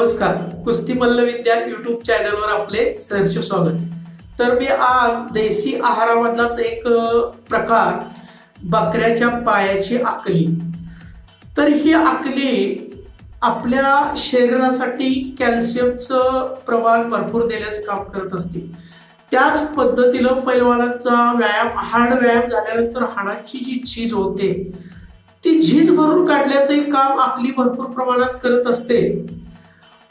नमस्कार. कुस्ती मल्लविद्या युट्यूब चॅनलवर आपले सहर्ष स्वागत. तर मी आज देशी आहारामधलाच एक प्रकार बकऱ्याच्या पायाची आकली. तर ही आकली आपल्या शरीरासाठी कॅल्शियमचं प्रमाण भरपूर देण्याचं काम करत असते. त्याच पद्धतीनं पैलवानाचा व्यायाम हाड व्यायाम झाल्यानंतर हाडाची जी झीज होते ती झीज भरून काढण्याचं काम आकली भरपूर प्रमाणात करत असते.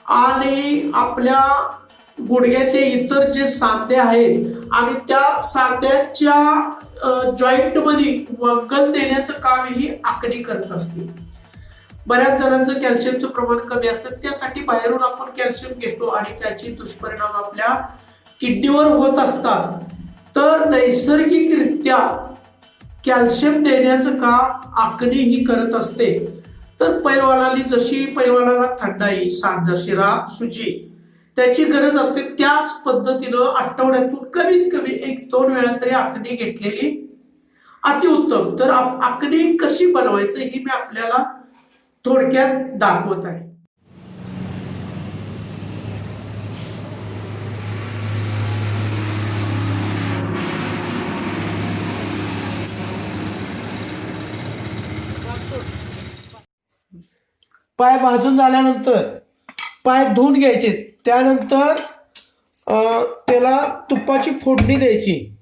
आणि आपल्या गुडघ्याचे इतर जे सांधे आहेत आणि त्या सांध्याच्या जॉईंटमध्ये वंगल देण्याचं काम ही आकडी करत असते. बऱ्याच जणांचं कॅल्शियमचं प्रमाण कमी असतं. त्यासाठी बाहेरून आपण कॅल्शियम घेतो आणि त्याचे दुष्परिणाम आपल्या किडनीवर होत असतात. तर नैसर्गिकरित्या कॅल्शियम देण्याचं काम आकडी ही करत असते. तर पैलवानाली जशी पैलवानाला थंडाई सांजा शिरा सुजी त्याची गरज असते त्याच पद्धतीनं आठवड्यातून कमीत कमी एक दोन वेळा तरी आकडी घेतलेली अतिउत्तम तर आकडी कशी बनवायचं ही मी आपल्याला थोडक्यात दाखवत आहे. पाय भाजून झाल्यानंतर पाय धुवून घ्यायचे. त्यानंतर अं, त्याला तुपाची फोडणी द्यायची.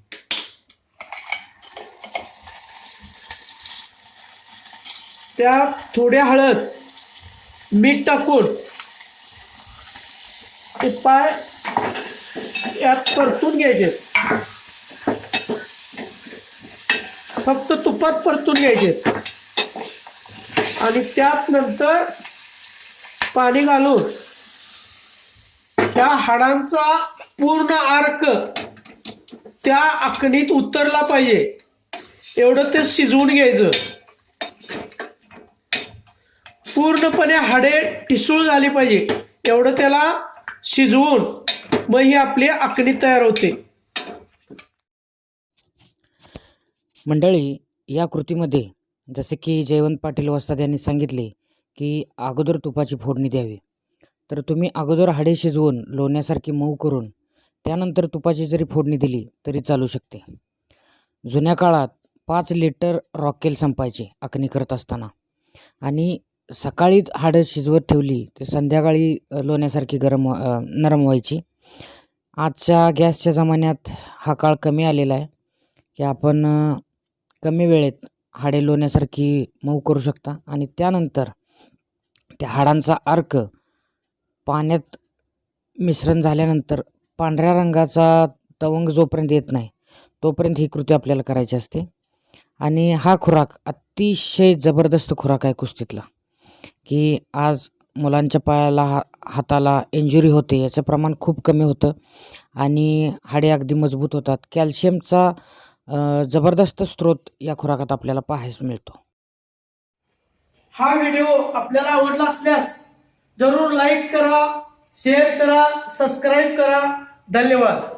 त्या थोड्या हळद मीठ टाकून ते पाय यात परतून घ्यायचे. फक्त तुपात परतून घ्यायचे. आणि त्यात नंतर पाणी घालून त्या हाडांचा पूर्ण अर्क त्या आखणीत उतरला पाहिजे. एवढं ते शिजवून घ्यायचं. पूर्णपणे हाडे ठिसूळ झाली पाहिजे. एवढं त्याला शिजवून मग ही आपली आखणी तयार होते. मंडळी या कृतीमध्ये जसे की जयवंत पाटील वस्ताद यांनी सांगितले की अगोदर तुपाची फोडणी द्यावी. तर तुम्ही अगोदर हाडे शिजवून लोण्यासारखी मऊ करून त्यानंतर तुपाची जरी फोडणी दिली तरी चालू शकते. जुन्या काळात पाच लिटर रॉकेल संपायचे आखणी करत असताना. आणि सकाळी हाडं शिजवत ठेवली तर संध्याकाळी लोण्यासारखी गरम नरम व्हायची. आजच्या गॅसच्या जमान्यात हा काळ कमी आलेला आहे की आपण कमी वेळेत हाडे लोण्यासारखी मऊ करू शकता. आणि त्यानंतर त्या हाडांचा अर्क पाण्यात मिश्रण झाल्यानंतर पांढऱ्या रंगाचा तवंग जोपर्यंत येत नाही तोपर्यंत ही कृती आपल्याला करायची असते. आणि हा खुराक अतिशय जबरदस्त खुराक आहे कुस्तीतला की आज मुलांच्या पायाला हा हाताला इंजुरी होते याचं प्रमाण खूप कमी होतं आणि हाडे अगदी मजबूत होतात. कॅल्शियमचा जबरदस्त स्रोत या खुराकात आपल्याला पाहायला मिळतो. हा व्हिडिओ आपल्याला आवडला असल्यास जरूर लाईक करा शेअर करा सबस्क्राईब करा. धन्यवाद.